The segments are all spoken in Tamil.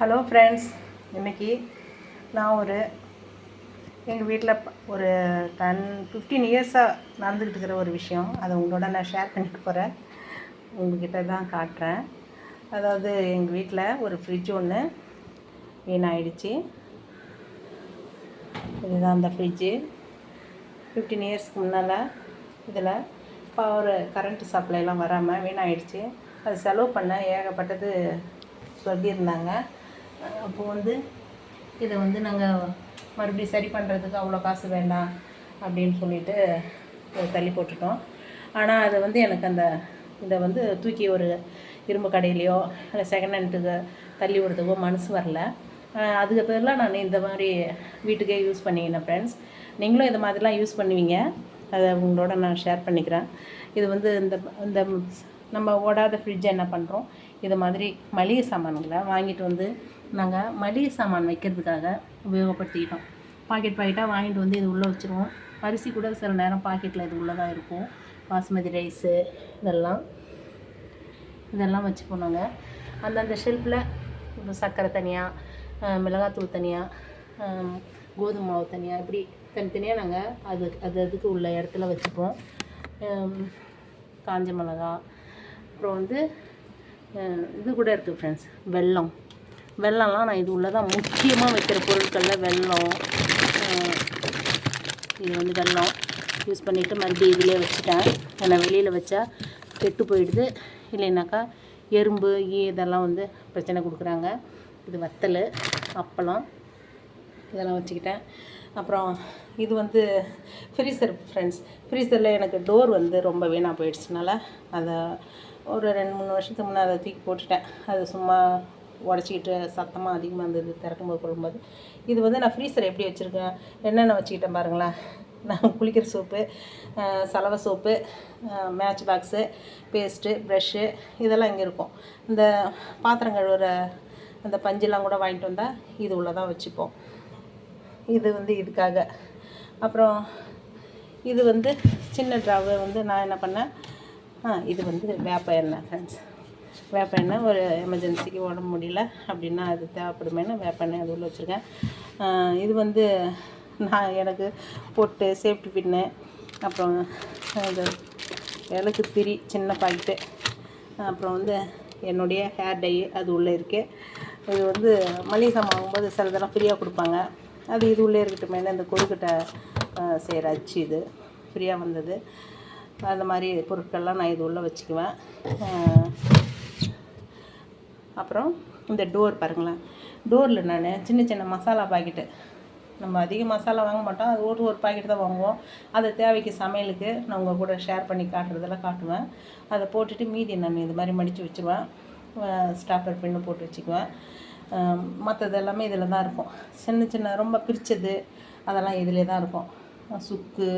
ஹலோ ஃப்ரெண்ட்ஸ் இன்றைக்கி நான் ஒரு எங்கள் வீட்டில் ஒரு டென் ஃபிஃப்டீன் இயர்ஸாக நடந்துக்கிட்டு இருக்கிற ஒரு விஷயம். அதை உங்களோட நான் ஷேர் பண்ணிக்க போகிறேன் உங்ககிட்ட தான் காட்டுறேன். அதாவது எங்கள் வீட்டில் ஒரு ஃப்ரிட்ஜ் ஒன்று வீணாயிடுச்சு. இதுதான் அந்த ஃப்ரிட்ஜு ஃபிஃப்டீன் இயர்ஸ்க்கு முன்னால் இதில் பவர் கரண்ட்டு சப்ளைலாம் வராமல் வீணாயிடுச்சு. அது செலவு பண்ண ஏகப்பட்டது சொல்லியிருந்தாங்க. அப்போ வந்து இதை வந்து நாங்கள் மறுபடியும் சரி பண்ணுறதுக்கு அவ்வளோ காசு வேண்டாம் அப்படின்னு சொல்லிட்டு தள்ளி போட்டுட்டோம். ஆனால் அது வந்து எனக்கு அந்த இதை வந்து தூக்கி ஒரு இரும்பு கடையிலையோ இல்லை செகண்ட் ஹேண்டுக்கு தள்ளி விடுறதுக்கோ மனசு வரல. அதுக்கு பதிலாக நான் இந்த மாதிரி வீட்டுக்கே யூஸ் பண்ணிக்கினேன் ஃப்ரெண்ட்ஸ் நீங்களும் இது மாதிரிலாம் யூஸ் பண்ணுவீங்க. அதை உங்களோட நான் ஷேர் பண்ணிக்கிறேன். இது வந்து இந்த இந்த நம்ம ஓடாத ஃப்ரிட்ஜை என்ன பண்ணுறோம் இது மாதிரி மளிகை சாமான்களை வாங்கிட்டு வந்து நாங்கள் மளிகை சாமான் வைக்கிறதுக்காக உபயோகப்படுத்திக்கிட்டோம். பாக்கெட் பாக்கெட்டாக வாங்கிட்டு வந்து இது உள்ளே வச்சுருவோம். அரிசி கூட சில நேரம் பாக்கெட்டில் இது உள்ளே தான் இருக்கும். பாஸ்மதி ரைஸு இதெல்லாம் இதெல்லாம் வச்சுப்போம் நாங்கள் அந்தந்த ஷெல்ஃபில் இப்போ சர்க்கரை தனியாக மிளகாத்தூள் தனியாக கோதுமை மாவு தனியாக இப்படி தனித்தனியாக நாங்கள் அது அது அதுக்கு உள்ள இடத்துல வச்சுப்போம். காஞ்ச மிளகா. அப்புறம் வந்து இது கூட இருக்குது ஃப்ரெண்ட்ஸ் வெல்லம். வெல்லம்லாம் நான் இது உள்ளே தான் முக்கியமாக வைக்கிற பொருட்களில் வெல்லம் இது வந்து வெல்லம் யூஸ் பண்ணிவிட்டு மறுபடியும் இதிலே வச்சுட்டேன். ஏன்னா வெளியில் வச்சா கெட்டு போயிடுது. இல்லைனாக்கா எறும்பு ஈ இதெல்லாம் வந்து பிரச்சனை கொடுக்குறாங்க. இது வத்தல் அப்பளம் இதெல்லாம் வச்சுக்கிட்டேன். அப்புறம் இது வந்து ஃப்ரீசர் ஃப்ரெண்ட்ஸ் ஃப்ரீசரில் எனக்கு டோர் வந்து ரொம்ப வீணாக போயிடுச்சுனால அதை ஒரு ரெண்டு மூணு வருஷத்துக்கு முன்னே அதை தூக்கி போட்டுட்டேன். அது சும்மா உடச்சிக்கிட்டு சத்தமாக அதிகமாக இருந்தது திறக்கும்போது கொள்ளும்போது. இது வந்து நான் ஃப்ரீசர் எப்படி வச்சுருக்கேன்? என்னென்ன வச்சுக்கிட்டேன் பாருங்களேன். நான் குளிக்கிற சோப்பு சலவை soap match box paste brush இதெல்லாம் இங்கே இருக்கும். இந்த பாத்திரம் கழுவுற அந்த பஞ்செல்லாம் கூட வாங்கிட்டு வந்தால் இது உள்ள தான் வச்சுப்போம். இது வந்து இதுக்காக. அப்புறம் இது வந்து சின்ன ட்ராவை வந்து நான் என்ன பண்ணேன்? ஆ இது வந்து வேப்ப எண்ணெய் ஃப்ரெண்ட்ஸ் வேப்ப எண்ணெய் ஒரு எமர்ஜென்சிக்கு உடம்பு முடியல அப்படின்னா அது தேவைப்படுமேனு வேப்ப எண்ணெய் அது உள்ள வச்சுருக்கேன். இது வந்து நான் எனக்கு பொட்டு சேஃப்டி பின்னு அப்புறம் இது விளக்கு திரி சின்ன பாக்கெட்டு அப்புறம் வந்து என்னுடைய ஹேர் டை அது உள்ளே இருக்குது இது வந்து மளிகை சாமான் வாங்கும்போது சிலதெல்லாம் ஃப்ரீயாக கொடுப்பாங்க. அது இது உள்ளே இருக்கட்டுமே இந்த கொழுக்கட்டை செய்கிற அச்சு இது ஃப்ரீயாக வந்தது. அந்த மாதிரி பொருட்கள்லாம் நான் இது உள்ளே வச்சுக்குவேன். அப்புறம் இந்த டோர் பாருங்களேன். டோரில் நான் சின்ன சின்ன மசாலா பாக்கெட்டு. நம்ம அதிக மசாலா வாங்க மாட்டோம். அது ஒரு ஒரு பாக்கெட் தான் வாங்குவோம். அதை தேவைக்கு சமையலுக்கு நான் உங்கள் கூட ஷேர் பண்ணி காட்டுறதெல்லாம் காட்டுவேன். அதை போட்டுட்டு மீதி நான் இது மாதிரி மடித்து வச்சுருவேன். ஸ்டாப்பர் பின்னு போட்டு வச்சுக்குவேன். மற்றது எல்லாமே இதில் தான் இருக்கும். சின்ன சின்ன ரொம்ப பிரித்தது அதெல்லாம் இதிலே தான் இருக்கும். சுக்கு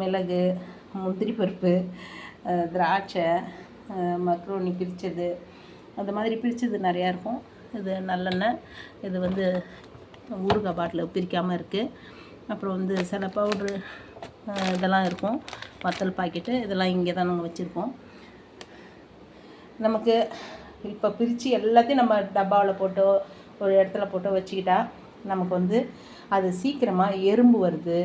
மிளகு முந்திரி பருப்பு திராட்சை மக்ரோனி பிரித்தது அந்த மாதிரி பிரித்தது நிறையா இருக்கும். இது நல்லெண்ணெய். இது வந்து ஊறுகாய் பாட்டில் பிரிக்காமல் இருக்குது அப்புறம் வந்து சில பவுட்ரு இதெல்லாம் இருக்கும். வத்தல் பாக்கெட்டு இதெல்லாம் இங்கே தான் நாங்கள் வச்சுருக்கோம். நமக்கு இப்போ பிரித்து எல்லாத்தையும் நம்ம டப்பாவில் போட்டோ ஒரு இடத்துல போட்டோ வச்சுக்கிட்டா நமக்கு வந்து அது சீக்கிரமாக எறும்பு வருது.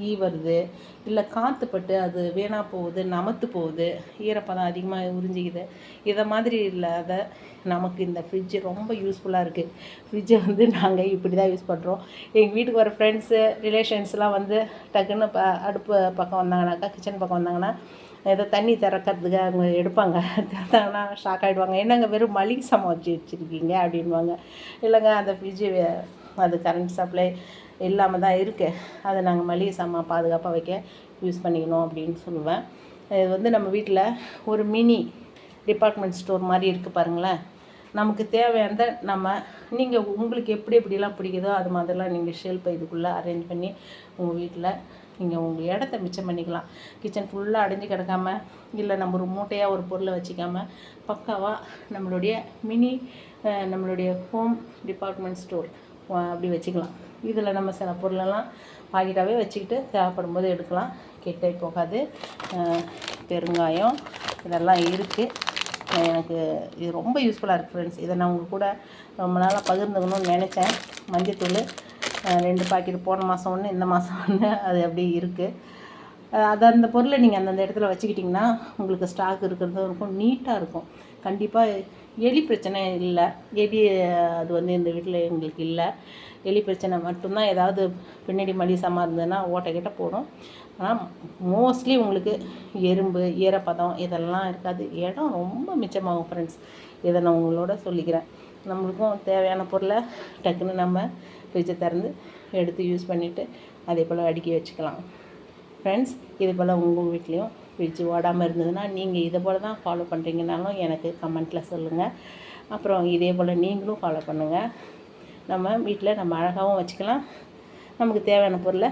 ஈ வருது இல்லை காற்றுப்பட்டு அது வீணாக போகுது நமத்து போகுது ஈரப்பதம் அதிகமாக உறிஞ்சிக்குது. இதை மாதிரி இல்லாத நமக்கு இந்த ஃப்ரிட்ஜு ரொம்ப யூஸ்ஃபுல்லாக இருக்குது ஃப்ரிட்ஜை வந்து நாங்கள் இப்படி தான் யூஸ் பண்ணுறோம் எங்கள் வீட்டுக்கு வர ஃப்ரெண்ட்ஸு ரிலேஷன்ஸ்லாம் வந்து டக்குன்னு ப அடுப்பு பக்கம் வந்தாங்கனாக்கா கிச்சன் பக்கம் வந்தாங்கன்னா ஏதோ தண்ணி திறக்கிறதுக்கு அவங்க எடுப்பாங்க. திறந்தாங்கன்னா ஷாக் ஆகிடுவாங்க என்னங்க வெறும் மளிகை சாமான் வச்சு வச்சுருக்கீங்க அப்படின்வாங்க இல்லைங்க அந்த ஃப்ரிட்ஜு அது கரண்ட் சப்ளை இல்லாமல் தான் இருக்குது அதை நாங்கள் மளிகை சாமான் பாதுகாப்பாக வைக்க யூஸ் பண்ணிக்கணும் அப்படின்னு சொல்லுவேன். இது வந்து நம்ம வீட்டில் ஒரு மினி டிபார்ட்மெண்ட் ஸ்டோர் மாதிரி இருக்குது பாருங்களேன். நமக்கு தேவையான நம்ம நீங்கள் உங்களுக்கு எப்படி எப்படிலாம் பிடிக்குதோ அது மாதிரிலாம் நீங்கள் ஷெல்ஃபை இதுக்குள்ளே அரேஞ்ச் பண்ணி உங்கள் வீட்டில் நீங்கள் உங்கள் இடத்த மிச்சம் பண்ணிக்கலாம். கிச்சன் ஃபுல்லாக அடைஞ்சு கிடக்காம இல்லை நம்ம ஒரு மூட்டையாக ஒரு பொருளை வச்சுக்காமல் பக்காவாக நம்மளுடைய மினி நம்மளுடைய ஹோம் டிபார்ட்மெண்ட் ஸ்டோர் அப்படி வச்சுக்கலாம். இதில் நம்ம சில பொருளெல்லாம் பாக்கெட்டாகவே வச்சுக்கிட்டு தேவைப்படும் போது எடுக்கலாம். கெட்டே போகாது. பெருங்காயம் இதெல்லாம் இருக்குது எனக்கு இது ரொம்ப யூஸ்ஃபுல்லாக இருக்குது ஃப்ரெண்ட்ஸ் இதை நான் உங்கள் கூட ரொம்ப நாளாக பகிர்ந்துக்கணும்னு நினச்சேன். மஞ்சத்தூள் ரெண்டு பாக்கெட் போன மாதம் ஒன்று இந்த மாதம் ஒன்று அது அப்படி இருக்குது அது அந்த பொருளை நீங்கள் அந்தந்த இடத்துல வச்சுக்கிட்டிங்கன்னா உங்களுக்கு ஸ்டாக் இருக்கிறதும் இருக்கும் நீட்டாக இருக்கும். கண்டிப்பாக எலி பிரச்சனை இல்லை. எலி அது வந்து இந்த வீட்டில் எங்களுக்கு இல்லை. எலி பிரச்சனை மட்டும்தான் ஏதாவது பின்னாடி மலிசமாக இருந்ததுன்னா ஓட்டைக்கிட்ட போடும். ஆனால் மோஸ்ட்லி உங்களுக்கு எறும்பு ஈரப்பதம் இதெல்லாம் இருக்காது. இடம் ரொம்ப மிச்சமாகும் ஃப்ரெண்ட்ஸ் இதை நான் உங்களோட சொல்லிக்கிறேன். நம்மளுக்கும் தேவையான பொருளை டக்குன்னு நம்ம ஃப்ரிட்ஜை திறந்து எடுத்து யூஸ் பண்ணிவிட்டு அதே போல் அடுக்கி வச்சுக்கலாம். ஃப்ரெண்ட்ஸ் இது போல் உங்கள் வீட்லேயும் ஃப்ரிட்ஜ் ஓடாமல் இருந்ததுன்னா நீங்கள் இதை போல் தான் ஃபாலோ பண்ணுறீங்கனாலும் எனக்கு கமெண்ட்டில் சொல்லுங்கள் அப்புறம் இதே போல் நீங்களும் ஃபாலோ பண்ணுங்கள் நம்ம வீட்டில் நம்ம அழகாகவும் வச்சுக்கலாம். நமக்கு தேவையான பொருளை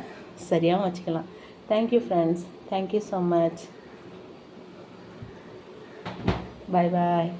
சரியாகவும் வச்சுக்கலாம். Thank you friends thank you so much bye bye